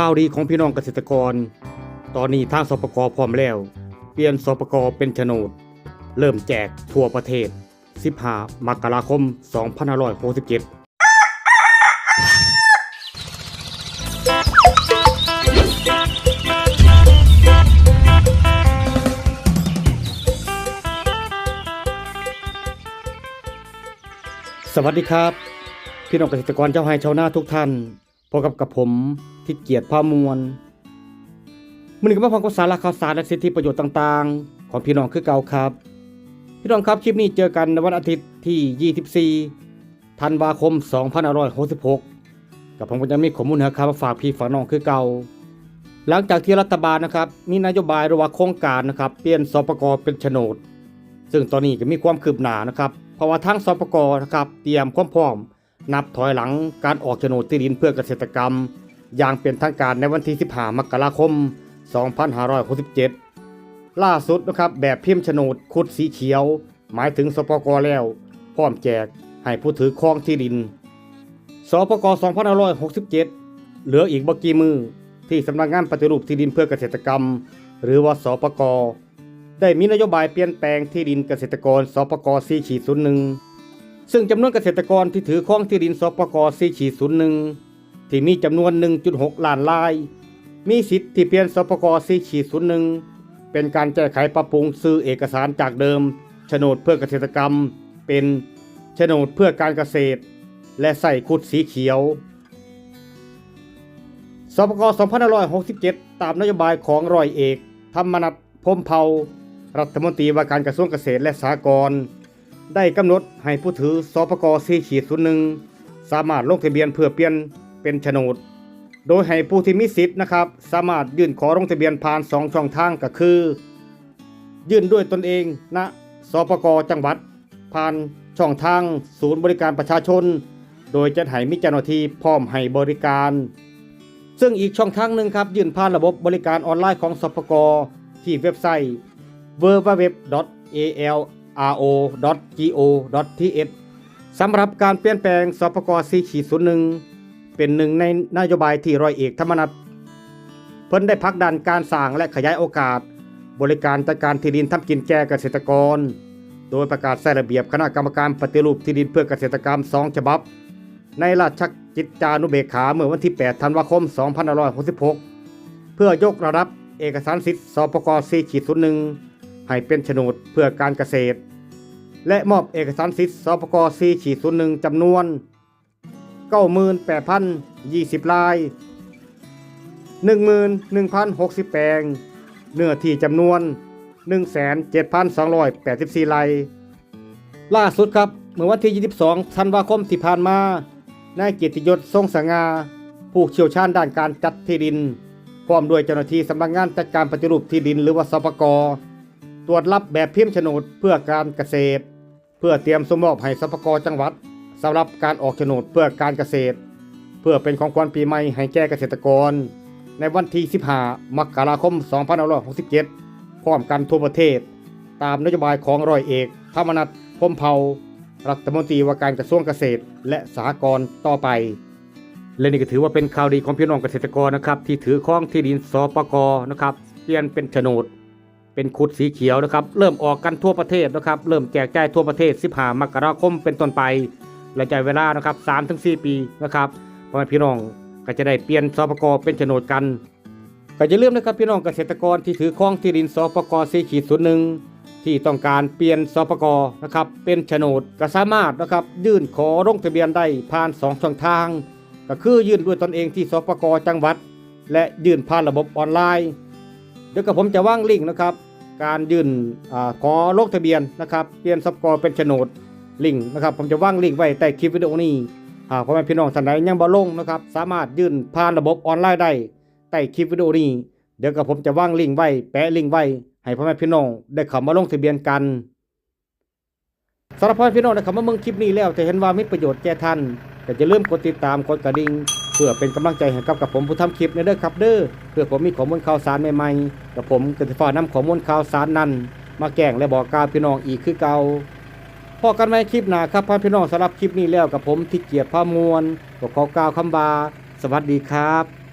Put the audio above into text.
ข่าวดีของพี่น้องเกษตรกร ตอนนี้ทางสปกพร้อมแล้ว เปลี่ยนสปกเป็นโฉนด เริ่มแจกทั่วประเทศ 15 มกราคม 2567สวัสดีครับ พี่น้องเกษตรกรเจ้าไฮชาวนาทุกท่าน พบกับกับผมที่เกียรติพามวลมันก็มาฟังข่าวสารและข่าวสารและสิทธิประโยชน์ต่างๆ ของพี่น้องคือเก่าครับ พี่น้องครับคลิปนี้เจอกันในวันอาทิตย์ที่ 24 ธันวาคม 2566 กับผมก็จะมีข้อมูลนะครับมาฝากพี่ฝากน้องคือเก่า หลังจากที่รัฐบาลนะครับ มีนโยบายรือว่าโครงการนะครับ เปลี่ยนสปกเป็นโฉนด ซึ่งตอนนี้ก็มีความคืบหน้านะครับ เพราะว่าทางสปกนะครับ เตรียมความพร้อม นับถอยหลังการออกโฉนดที่ดินเพื่อเกษตรกรรม อย่างเป็นทางการในวันที่ 15 มกราคม 2567 ล่าสุดนะครับแบบพิมพ์โฉนดคุดสีเขียว หมายถึงสปกแล้ว พร้อมแจกให้ผู้ถือครองที่ดิน สปก2567 เหลืออีกบกี่มือที่สำนักงานปฏิรูปที่ดินเพื่อเกษตรกรรม หรือว่าสปกได้มีนโยบายเปลี่ยนแปลงที่ดินเกษตรกรสปก4ขีด01 ซึ่งจำนวนเกษตรกรที่ถือครองที่ดินสปก4ขีด01 ที่มีจำนวน 1.6 ล้านราย มีสิทธิ์ที่เปลี่ยนสปก4ขีด01 เป็นการแก้ไขปรับปรุงซื้อเอกสารจากเดิมโฉนดเพื่อเกษตรกรรม เป็นโฉนดเพื่อการเกษตร และใส่คุดสีเขียวสปก2567 ตามนโยบายของรอยเอก ธรรมนัฐพมเผารัฐมนตรีว่าการกระทรวงเกษตรและสหกรณ์ ได้กำหนดให้ผู้ถือสปกร4ขีด01สามารถลงทะเบียนเพื่อเปลี่ยนเป็นโฉนด โดยให้ผู้ที่มีสิทธิ์นะครับ สามารถยื่นขอลงทะเบียนผ่าน2ช่องทางก็คือ ยื่นด้วยตนเองณสปกจังหวัด ผ่านช่องทางศูนย์บริการประชาชน โดยจะให้มีเจ้าหน้าที่พร้อมให้บริการ ซึ่งอีกช่องทางหนึ่งครับยื่นผ่านระบบบริการออนไลน์ของสปกที่เว็บไซต์ ro.go.th สำหรับการเปลี่ยนแปลงสปก4.01เป็นหนึ่งในนโยบายที่ร้อยเอกธรรมนัฐเพิ่นได้พักดันการสร้างและขยายโอกาส บริการจัดการที่ดินทำกินแก่เกษตรกร โดยประกาศใส่ระเบียบคณะกรรมการปฏิรูปที่ดินเพื่อเกษตรกรรม 2 ฉบับ ในราชกิจจานุเบกขาเมื่อวันที่ 8 ธันวาคม 2566 เพื่อยกระดับเอกสารสิทธิ์สปก4.01 ให้เป็นโฉนดเพื่อการเกษตร และมอบเอกสารสิทธิ์สปก4.01จำนวน 98,020 ลาย 11,060 แปลง เนื้อที่จำนวน 17,284 ไร่ล่าสุดครับเมื่อวันที่ 22 ธันวาคมที่ผ่านมา นายเกียรติยศทรงสง่าผู้เชี่ยวชาญด้านการจัดที่ดิน พร้อมด้วยเจ้าหน้าที่สำนักงานจัดการปฏิรูปที่ดินหรือว่าสปก ตรวจรับแบบพิมพ์โฉนดเพื่อการเกษตร เพื่อเตรียมสมอบให้สปกจังหวัดสำหรับการออกโฉนดเพื่อการเกษตร เพื่อเป็นของขวัญปีใหม่ให้แก่เกษตรกร ในวันที่ 15 มกราคม 2567 พร้อมกันทั่วประเทศ ตามนโยบายของร้อยเอกธรรมนัฐพมเผารัฐมนตรีว่าการกระทรวงเกษตร และสหกรณ์ต่อไป และนี่ก็ถือว่าเป็นข่าวดีของพี่น้องเกษตรกรนะครับที่ถือครองที่ดินสปกนะครับเปลี่ยนเป็นโฉนด เป็นคุดสีเขียวนะครับ เริ่มออกกันทั่วประเทศนะครับ เริ่มแจกจ่ายทั่วประเทศ 15 มกราคมเป็นต้นไป และใจเวลานะครับ3-4 ปีนะครับพ่อแม่พี่น้องก็จะได้เปลี่ยนสปกเป็นโฉนดกัน ก็อย่าลืมนะครับพี่น้องเกษตรกรที่ถือครองที่ดินสปก4ขีด01ที่ต้องการเปลี่ยนสปกนะครับเป็นโฉนดก็สามารถนะครับยื่นขอลงทะเบียนได้ผ่าน2ช่องทาง ก็คือยื่นด้วยตนเองที่สปกจังหวัด และยื่นผ่านระบบออนไลน์ เดี๋ยวกับผมจะว่างลิงก์นะครับ การยื่นอขอลงทะเบียนนะครับเปลี่ยนสปกเป็นโฉนดลิงก์นะครับผมจะว่างลิงก์ไว้ใต้คลิปวิดีโอนี้หากพ่อแม่พี่น้องท่านใดยังบ่ลงนะครับสามารถยื่นผ่านระบบออนไลน์ได้ใต้คลิปวิดีโอนี้ เดี๋ยวกับผมจะว่างลิงก์ไว้แปะลิงก์ไว้ให้พ่อแม่พี่น้องได้เข้ามาลงทะเบียนกันสำหรับพ่อแม่พี่น้องนะครับมาเมื่องคลิปนี้แล้วจะเห็นว่ามีประโยชน์แก่ท่านแต่จะเริ่มกดติดตามกดกระดิ่ง เพื่อเป็นกำลังใจให้กับกับผมผู้ทำคลิปในเด้อครับเด้อเพื่อผมมีข้อมูลข่าวสารใหม่ๆกับผมก็จะฟ้านำข้อมูลข่าวสารนั้น มาแกล้งและบอกกล่าวพี่น้องอีกคือเก่าพอกันไหมคลิปหน้าครับพ่อพี่น้องสำหรับคลิปนี้แล้วกับผมที่เกียรติพามวลก็ขอกล่าวคำบาสวัสดีครับ